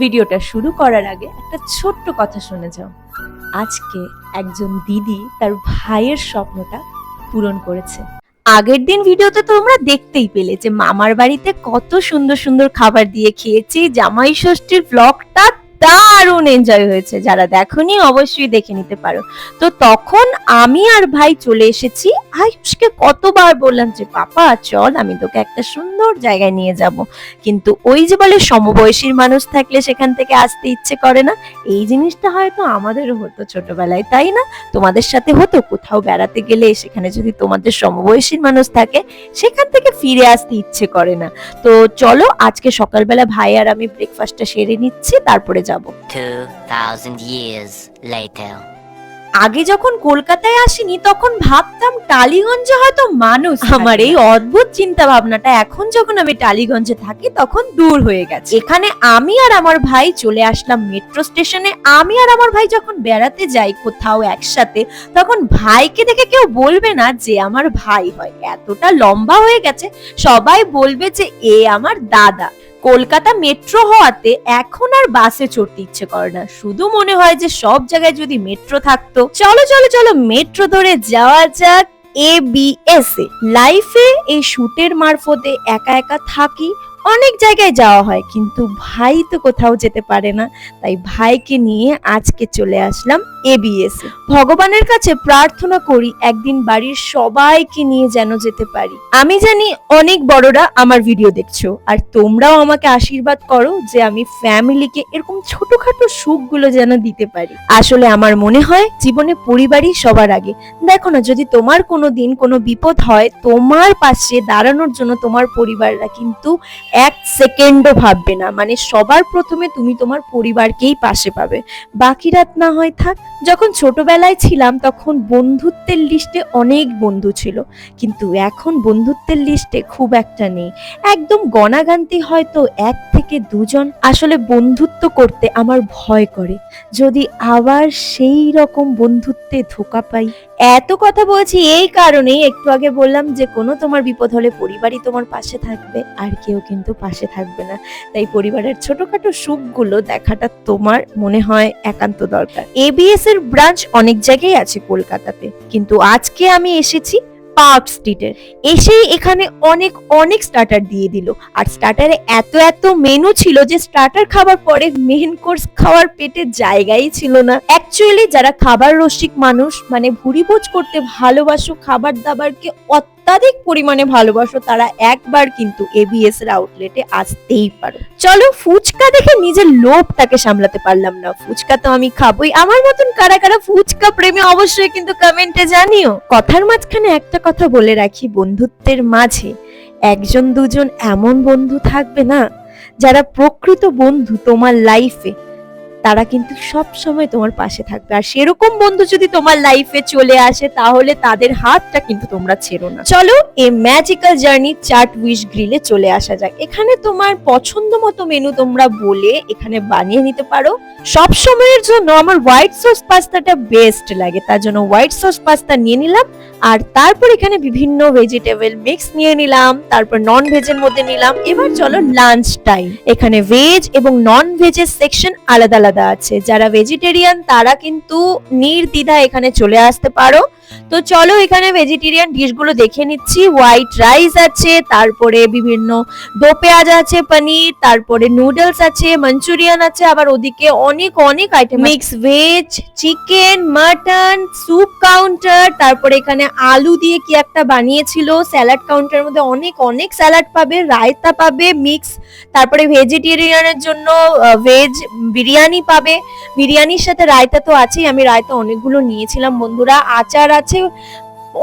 ভিডিওটা শুরু করার আগে একটা ছোট্ট কথা শুনে যাও। আজকে একজন দিদি তার ভাইয়ের স্বপ্নটা পূরণ করেছে। আগের দিন ভিডিওতে তোমরা দেখতেই পেলে যে মামার বাড়িতে কত সুন্দর সুন্দর খাবার দিয়ে খেয়েছি, জামাই ষষ্ঠীর ব্লগটা দারুণ এনজয় হয়েছে। যারা দেখোনি, অবশ্যই দেখে নিতে পারো। তো তখন আমি আর ভাই চলে এসেছি। আয়ুষকে কতবার বললাম যে পাপা চল, আমি তোকে একটা সুন্দর জায়গায় নিয়ে যাব। কিন্তু ওই যে বলে সমবয়সীর মানুষ থাকলে সেখান থেকে আসতে ইচ্ছে করে না। এই জিনিসটা হয়তো আমাদেরও হতো ছোটবেলায়, তাই না? তোমাদের সাথে হতো, কোথাও বেড়াতে গেলে সেখানে যদি তোমাদের সমবয়সীর মানুষ থাকে, সেখান থেকে ফিরে আসতে ইচ্ছে করে না। তো চলো, আজকে সকালবেলা ভাই আর আমি ব্রেকফাস্টটা সেরে নিচ্ছি, তারপরে যাব। 2,000 years later. আগে যখন কলকাতায় আসিনি তখন ভাবতাম টালিগঞ্জে হয়তো মানুষ আমার এই অদ্ভুত চিন্তা ভাবনাটা এখন যখন আমি টালিগঞ্জে থাকি তখন দূর হয়ে গেছে। এখানে আমি আর আমার ভাই চলে আসলাম মেট্রো স্টেশনে। আমি আর আমার ভাই যখন বেড়াতে যাই কোথাও একসাথে তখন ভাইকে দেখে কেউ বলবে না যে আমার ভাই হয়। এতটা লম্বা হয়ে গেছে সবাই বলবে যে এ আমার দাদা। কলকাতা মেট্রো হওয়াতে এখন আর বাসে চড়তে ইচ্ছে করে না। শুধু মনে হয় যে সব জায়গায় যদি মেট্রো থাকতো। চলো চলো চলো, মেট্রো ধরে যাওয়া যাক এ বি এস এ। লাইফে এই শুটের মারফতে একা একা থাকি অনেক জায়গায় যাওয়া হয়, কিন্তু ভাই তো কোথাও যেতে পারে না। তাই ভাইকে নিয়ে আজকে চলে আসলাম এবিএস ভগবানের কাছে প্রার্থনা করি একদিন বাড়ির সবাইকে নিয়ে যেন যেতে পারি। আমি জানি অনেক বড়রা আমার ভিডিও দেখছ, আর তোমরাও আমাকে আশীর্বাদ করো যে আমি ফ্যামিলিকে এরকম ছোটখাটো সুখগুলো যেন দিতে পারি। আসলে আমার মনে হয় জীবনে পরিবারই সবার আগে। দেখো না, যদি তোমার কোনো দিন কোনো বিপদ হয়, তোমার পাশে দাঁড়ানোর জন্য তোমার পরিবাররা কিন্তু এক সেকেন্ডও ভাববে না। মানে সবার প্রথমে তুমি তোমার পরিবারকেই পাশে পাবে। বাকি রাত না হয় থাক যখন ছোটবেলায় ছিলাম তখন বন্ধুত্বের লিস্টে অনেক বন্ধু ছিল, কিন্তু এখন বন্ধুত্বের লিস্টে খুব একটা নেই। একদম গণাগান্তি হয়তো এক থেকে দুজন আসলে বন্ধুত্ব করতে আমার ভয় করে। যদি আবার সেই রকম বন্ধুত্বে ধোকা পাই। এত কথা বলছি এই কারণেই একটু আগে বললাম যে, কোনো তোমার বিপদ হলে পরিবারই তোমার পাশে থাকবে, আর কেউ কিন্তু পাশে থাকবে না। তাই পরিবারের ছোটখাটো সুখগুলো দেখাটা তোমার মনে হয় একান্ত দরকার। এবিএস এর ব্রাঞ্চ অনেক জায়গায় আছে কলকাতাতে। কিন্তু আজকে আমি এসেছি পার্ক স্ট্রিটে। এসেই এখানে অনেক অনেক স্টার্টার দিয়ে দিল। আর স্টার্টারে এত এত মেনু ছিল যে স্টার্টার খাবার পরে মেন কোর্স খাওয়ার পেটে জায়গাই ছিল না। অ্যাকচুয়ালি যারা খাবার রসিক মানুষ মানে ভুরিভোজ করতে ভালোবাসো খাবার দাবারকে অত্যাধিক পরিমাণে ভালোবাসো, তারা একবার কিন্তু এবিএস এর আউটলেটে আসতেই পারো। চলো ফুচকা দেখে নিজের লোভটাকে সামলাতে পারলাম না। ফুচকা তো আমি খাবোই। আমার মতন কারা কারা ফুচকা প্রেমে অবশ্যই কিন্তু কমেন্টে জানিও। কথার মাঝখানে একটা কথা বলে রাখি বন্ধুত্বের মাঝে। একজন দুজন এমন বন্ধু থাকবে না, যারা প্রকৃত বন্ধু তোমার লাইফে তারা কিন্তু সব সময় তোমার পাশে থাকবে। আর সেরকম বন্ধু যদি তোমার লাইফে চলে আসে, তাহলে তাদের হাতটা কিন্তু তোমরা ছেড়ো না। চলো এই ম্যাজিক্যাল জার্নি চাট উইশ গ্রিলে চলে আসা যাক। এখানে তোমার পছন্দ মতো মেনু তোমরা বলে এখানে বানিয়ে নিতে পারো। সব সময়ের জন্য আমার হোয়াইট সস পাস্তাটা বেস্ট লাগে, তার জন্য হোয়াইট সস পাস্তা নিয়ে নিলাম। আর তারপর এখানে বিভিন্ন ভেজিটেবল মিক্স নিয়ে নিলাম, তারপর নন ভেজের মধ্যে নিলাম। এবার চলো লাঞ্চ টাইম এখানে ভেজ এবং নন ভেজের সেকশন আলাদা আলাদা আছে। যারা ভেজিটেরিয়ান তারা কিন্তু নির্দ্বিধা এখানে চলে আসতে পারো। তো চলো এখানে ভেজিটেরিয়ান ডিশগুলো দেখে নিচ্ছি। হোয়াইট রাইস আছে, তারপরে বিভিন্ন দো পেঁয়াজ আছে পনির তারপরে নুডলস আছে মাঞ্চুরিয়ান আছে, আবার ওদিকে অনেক অনেক item mix veg chicken mutton soup counter তারপরে এখানে আলু দিয়ে কি একটা বানিয়েছিল। স্যালাড কাউন্টারের মধ্যে অনেক অনেক স্যালাড পাবে, রায়তা পাবে মিক্স তারপরে ভেজিটেরিয়ানের জন্য ভেজ বিরিয়ানি পাবে? বিরিয়ানির সাথে রায়তা তো আছেই, আমি রায়তা অনেকগুলো নিয়েছিলাম বন্ধুরা, আচার আছে,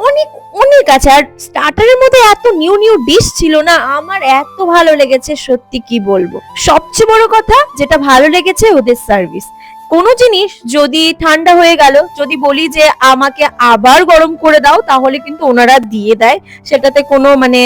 অনেক অনেক আছে। আর স্টার্টারের মধ্যে এত নিউ নিউ ডিশ ছিল না, আমার এত ভালো লেগেছে, সত্যি কি বলব? সবচেয়ে বড় কথা, যেটা ভালো লেগেছে ওদের সার্ভিস কোনো জিনিস যদি ঠান্ডা হয়ে গেল, যদি বলি যে আমাকে আবার গরম করে দাও, তাহলে কিন্তু ওনারা দিয়ে দেয়। সেটাতে কোনো মানে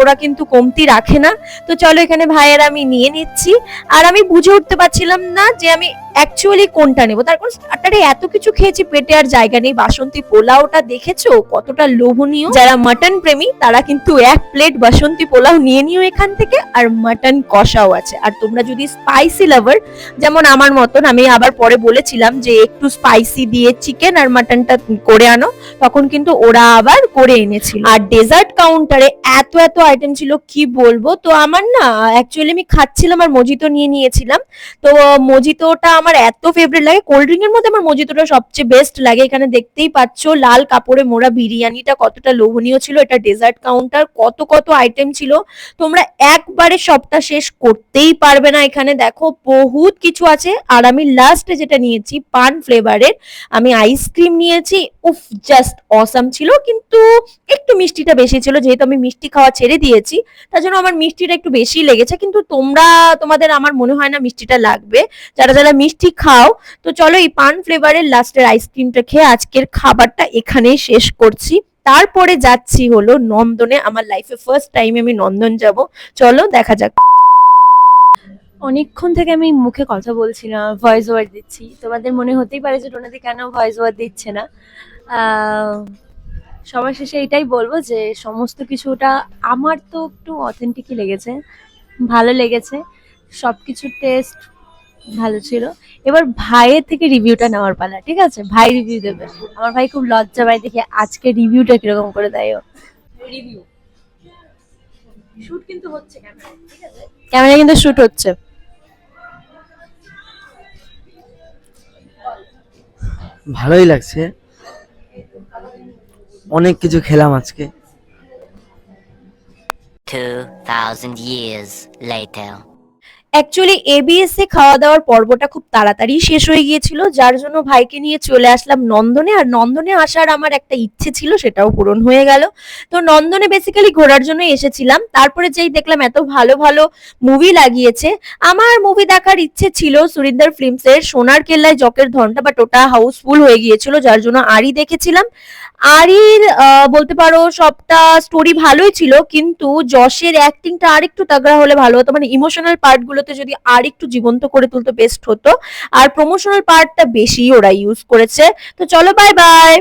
ওরা কিন্তু কমতি রাখে না। তো চলো এখানে ভাইয়ের আমি নিয়ে নিচ্ছি। আর আমি বুঝে উঠতে পারছিলাম না যে আমি অ্যাকচুয়ালি কোনটা নেব? তার কারণ স্টার্টারে এত কিছু খেয়েছি, পেটে আর জায়গা নেই। বাসন্তী পোলাওটা দেখেছ? কতটা লোভনীয়। যারা মাটন প্রেমী, তারা কিন্তু এক প্লেট বাসন্তী পোলাও নিয়ে নিও এখান থেকে। আর মাটন কষাও আছে। আর তোমরা যদি স্পাইসি লাভার যেমন আমার মতন, আমি আবার পরে বলেছিলাম যে একটু স্পাইসি দিয়ে চিকেন আর মাটনটা করে আনো, তখন কিন্তু ওরা আবার করে এনেছিল। আর ডেজার্ট কাউন্টারে এত এত আইটেম ছিল, কি বলব? তো আমার না অ্যাকচুয়ালি আমি খাচ্ছিলাম আর মজিতো নিয়ে নিয়েছিলাম। তো মজিতোটা আমার এত ফেভারিট লাগে। কোল্ড ড্রিঙ্কের মধ্যে আমার মজিতোটা সবচেয়ে বেস্ট লাগে। এখানে দেখতেই পাচ্ছ, লাল কাপড়ে মোড়া বিরিয়ানিটা কতটা লোভনীয় ছিল। এটা ডেজার্ট কাউন্টার কত কত আইটেম ছিল। তোমরা একবারে সবটা শেষ করতেই পারবে না এখানে। দেখো, বহুত কিছু আছে। আর আমি লাস্টে যেটা নিয়েছি, পান ফ্লেভারের আমি আইসক্রিম নিয়েছি উফ জাস্ট অসাম ছিল। কিন্তু একটু মিষ্টিটা বেশি ছিল, যেহেতু আমি মিষ্টি খাওয়া ছেড়ে দিয়েছি, তার জন্য আমার মিষ্টিটা একটু বেশি লেগেছে। কিন্তু তোমরা, তোমাদের আমার মনে হয় না মিষ্টিটা লাগবে। যারা যারা মিষ্টি খাও, তো চলো এই পান ফ্লেভারের লাস্টের আইসক্রিমটা খেয়ে আজকের খাবারটা এখানেই শেষ করছি। তারপরে যাচ্ছি হলো নন্দনে। আমার লাইফে ফার্স্ট টাইম আমি নন্দন যাব। চলো, দেখা যাক। অনেকক্ষণ থেকে আমি মুখে কথা বলছি না ভয়েস ওভার দিচ্ছি। তোমাদের মনে হতেই পারে যে, টোনাদি কেন ভয়েস ওভার দিচ্ছে না? সবার শেষে এটাই বলব যে সমস্ত কিছুটা আমার তো একটু অথেন্টিকই লেগেছে ভালো লেগেছে সব কিছুর টেস্ট ভালো ছিল। এবার ভাইয়ের থেকে রিভিউটা নেওয়ার পালা ঠিক আছে? ভাই রিভিউ দেবে। আমার ভাই খুব লজ্জা ভাই দেখে আজকে রিভিউটা কীরকম করে দেয় রিভিউ শুট কিন্তু হচ্ছে ক্যামেরা ঠিক আছে? ক্যামেরা কিন্তু শুট হচ্ছে। ভালোই লাগছে। অনেক কিছু খেলাম আজকে 2,000 years later. অ্যাকচুয়ালি এবিএস এ খাওয়া দাওয়ার পর্বটা খুব তাড়াতাড়ি শেষ হয়ে গিয়েছিল, যার জন্য ভাইকে নিয়ে চলে আসলাম নন্দনে, আর নন্দনে আসার আমার একটা ইচ্ছে ছিল, সেটাও পূরণ হয়ে গেল। তো নন্দনে বেসিক্যালি ঘোরার জন্য এসেছিলাম। তারপরে যেই দেখলাম এত ভালো ভালো মুভি লাগিয়েছে, আমার মুভি দেখার ইচ্ছে ছিল সুরিন্দর ফিল্মস এর, সোনার কেল্লায় জকের ধনটা বাট ওটা হাউসফুল হয়ে গিয়েছিল, যার জন্য আরই দেখেছিলাম। আরির বলতে পারো সবটা স্টোরি ভালোই ছিল, কিন্তু যশের অ্যাক্টিংটা আরেকটু তাগড়া হলে ভালো হতো মানে ইমোশনাল পার্টগুলোতে যদি আর একটু জীবন্ত করে তুলতে বেস্ট হতো। আর প্রমোশনাল পার্টটা বেশি ওরা ইউজ করেছে। তো চলো বাই বাই